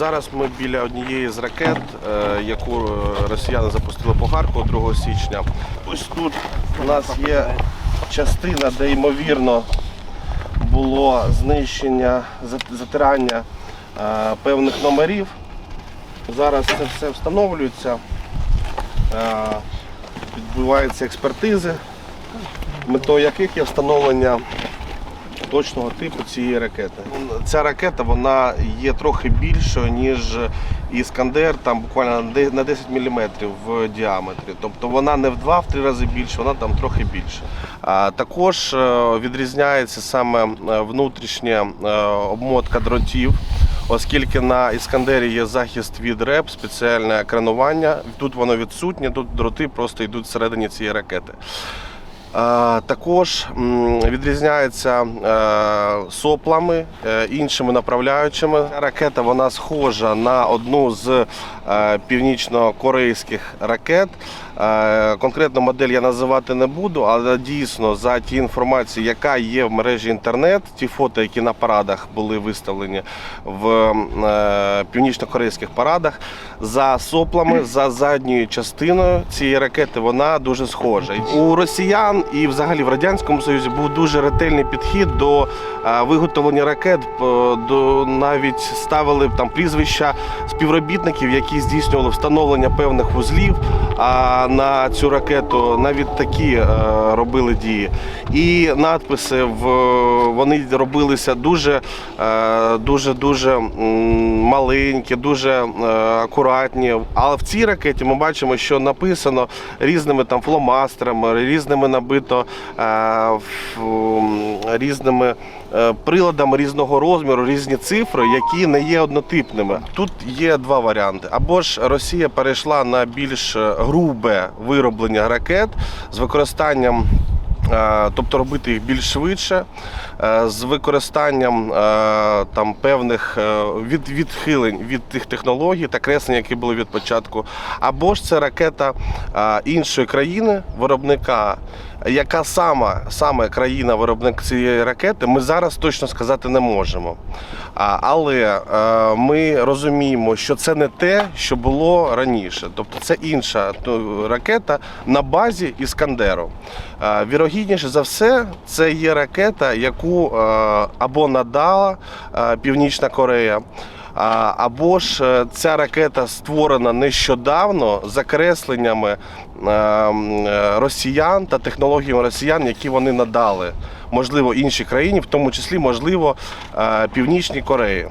Зараз ми біля однієї з ракет, е, яку е, росіяни запустили по Харкову 2 січня. Ось тут у нас є частина, де ймовірно було знищення, затирання е, певних номерів. Зараз це все встановлюється, відбуваються експертизи, метою яких є встановлення точного типу цієї ракети. Ця ракета вона є трохи більшою, ніж Іскандер, там буквально на 10 мм в діаметрі. Тобто вона не в два-три рази більше, вона там трохи більше. А також е, відрізняється саме е, внутрішня е, обмотка дротів. Оскільки на Іскандері є захист від РЕП, спеціальне екранування, тут воно відсутнє, тут дроти просто йдуть всередині цієї ракети. Е, Також відрізняється е, соплами, е, іншими направляючими. Ракета вона схожа на одну з північно-корейських ракет. Е, Конкретну модель я називати не буду, але дійсно за ті інформації, яка є в мережі інтернет, ті фото, які на парадах були виставлені в е, північно-корейських парадах, за соплами, за задньою частиною цієї ракети вона дуже схожа. У росіян і взагалі в радянському союзі був дуже ретельний підхід до е, виготовлення ракет. До навіть ставили там прізвища співробітників, які здійснювали встановлення певних вузлів. А на цю ракету навіть такі е, робили дії. І надписи в вони робилися дуже е, дуже дуже маленькі, дуже е, акуратні. Але в цій ракеті ми бачимо, що написано різними там фломастерами, різними набито різними приладами різного розміру, різні цифри, які не є однотипними. Тут є два варіанти: або ж Росія перейшла на більш грубе вироблення ракет з використанням. Е, Тобто робити їх більш швидше, е, з використанням е, там певних від, відхилень від тих технологій та креслень, які були від початку, або ж це ракета іншої країни, виробника, яка сама саме країна виробник цієї ракети, ми зараз точно сказати не можемо. Але ми розуміємо, що це не те, що було раніше. Тобто це інша ракета на базі Іскандеру. Е, Вірогідніше за все, це є ракета, яку е, або надала е, Північна Корея. Або ж е, ця ракета створена нещодавно закресленнями е, е, росіян та технологіями росіян, які вони надали, можливо, іншій країні, в тому числі, можливо, е, Північній Кореї.